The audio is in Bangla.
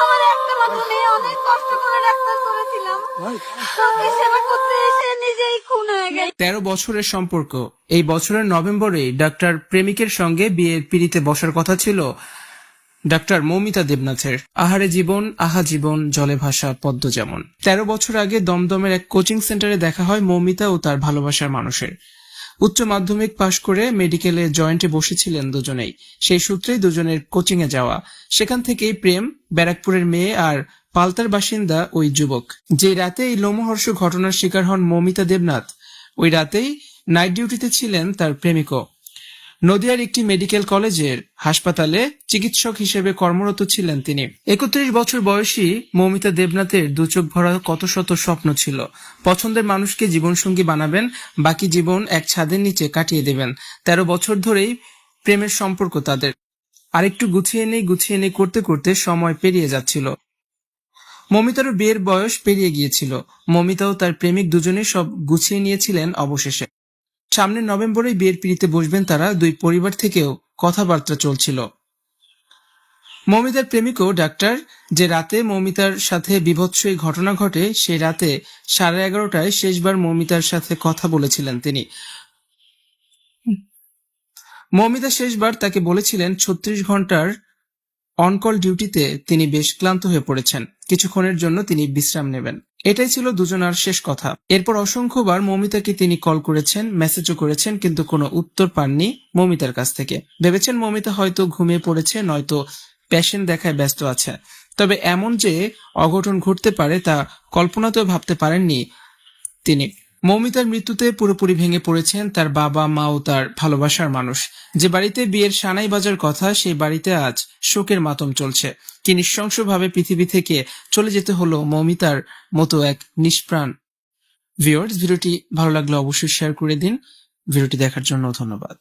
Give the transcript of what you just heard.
আমার একটা মাত্র মেয়ে অনেক কষ্ট করে ডাক্তার করেছিলাম। ওকে সেবা করতে এসে নিজেই খুন হয়ে গেছে। তেরো বছরের সম্পর্ক। এই বছরের নভেম্বরে ডাক্তার প্রেমিকের সঙ্গে বিয়ের পিড়িতে বসার কথা ছিল ডাক্তার মৌমিতা দেবনাথের। আহারে জীবন আহা জীবন জলে ভাসা পদ্ম যেমন। তেরো বছর আগে দমদমের এক কোচিং সেন্টারে দেখা হয় মৌমিতা ও তার ভালোবাসার মানুষের। উচ্চ মাধ্যমিক পাশ করে মেডিকেলে জয়েন্টে বসেছিলেন দুজনেই। সেই সূত্রেই দুজনের কোচিং এ যাওয়া। সেখান থেকেই প্রেম, ব্যারাকপুরের মেয়ে আর পালতার বাসিন্দা ওই যুবক। যে রাতে এই লোমহর্ষ ঘটনার শিকার হন মমিতা দেবনাথ, ওই রাতেই নাইট ডিউটিতে ছিলেন তার প্রেমিকও। নদিয়ার একটি মেডিকেল কলেজের হাসপাতালে চিকিৎসক হিসেবে কর্মরত ছিলেন তিনি। একত্রিশ বছর বয়সী মৌমিতা দেবনাথের দু চোখ ভরা কত শত স্বপ্ন ছিল। পছন্দের মানুষকে জীবনসঙ্গী বানাবেন, বাকি জীবন এক ছাদের নিচে কাটিয়ে দেবেন। তেরো বছর ধরেই প্রেমের সম্পর্ক তাদের। আরেকটু গুছিয়ে নেই গুছিয়ে নেই করতে করতে সময় পেরিয়ে যাচ্ছিল। মমিতারও বিয়ের বয়স পেরিয়ে গিয়েছিল। মমিতাও তার প্রেমিক দুজনে সব গুছিয়ে নিয়েছিলেন অবশেষে। সামনের নভেম্বরে বিয়ের পিড়িতে বসবেন তারা দুই পরিবার থেকেও কথাবার্তা চলছিল। মৌমিতার প্রেমিকও ডাক্তার। যে রাতে মৌমিতার সাথে বিভৎস এই ঘটনা ঘটে, সেই রাতে সাড়ে এগারোটায় শেষবার মৌমিতার সাথে কথা বলেছিলেন তিনি। মৌমিতা শেষবার তাকে বলেছিলেন, ছত্রিশ ঘণ্টার অনকল ডিউটিতে তিনি বেশ ক্লান্ত হয়ে পড়েছেন। কিছুক্ষণের জন্য তিনি বিশ্রাম নেবেন। এটাই ছিল দুজনার শেষ কথা। এরপর অসংখ্যবার মমিতাকে তিনি কল করেছেন, মেসেজও করেছেন, কিন্তু কোনো উত্তর পাননি মমিতার কাছ থেকে। ভেবেছেন মমিতা হয়তো ঘুমিয়ে পড়েছে, নয়তো প্যাশন দেখায় ব্যস্ত আছে। তবে এমন যে অঘটন ঘটতে পারে তা কল্পনাতেও ভাবতে পারেননি তিনি। মৌমিতার মৃত্যুতে পুরোপুরি ভেঙে পড়েছেন তার বাবা, মা ও তার ভালোবাসার মানুষ। যে বাড়িতে বিয়ের সানাই বাজার কথা, সেই বাড়িতে আজ শোকের মাতম চলছে। কি নৃশংসভাবে পৃথিবী থেকে চলে যেতে হলো মৌমিতার মতো এক নিষ্প্রাণ ভিওর্স ভিডিওটি ভালো লাগলে অবশ্যই শেয়ার করে দিন। ভিডিওটি দেখার জন্য ধন্যবাদ।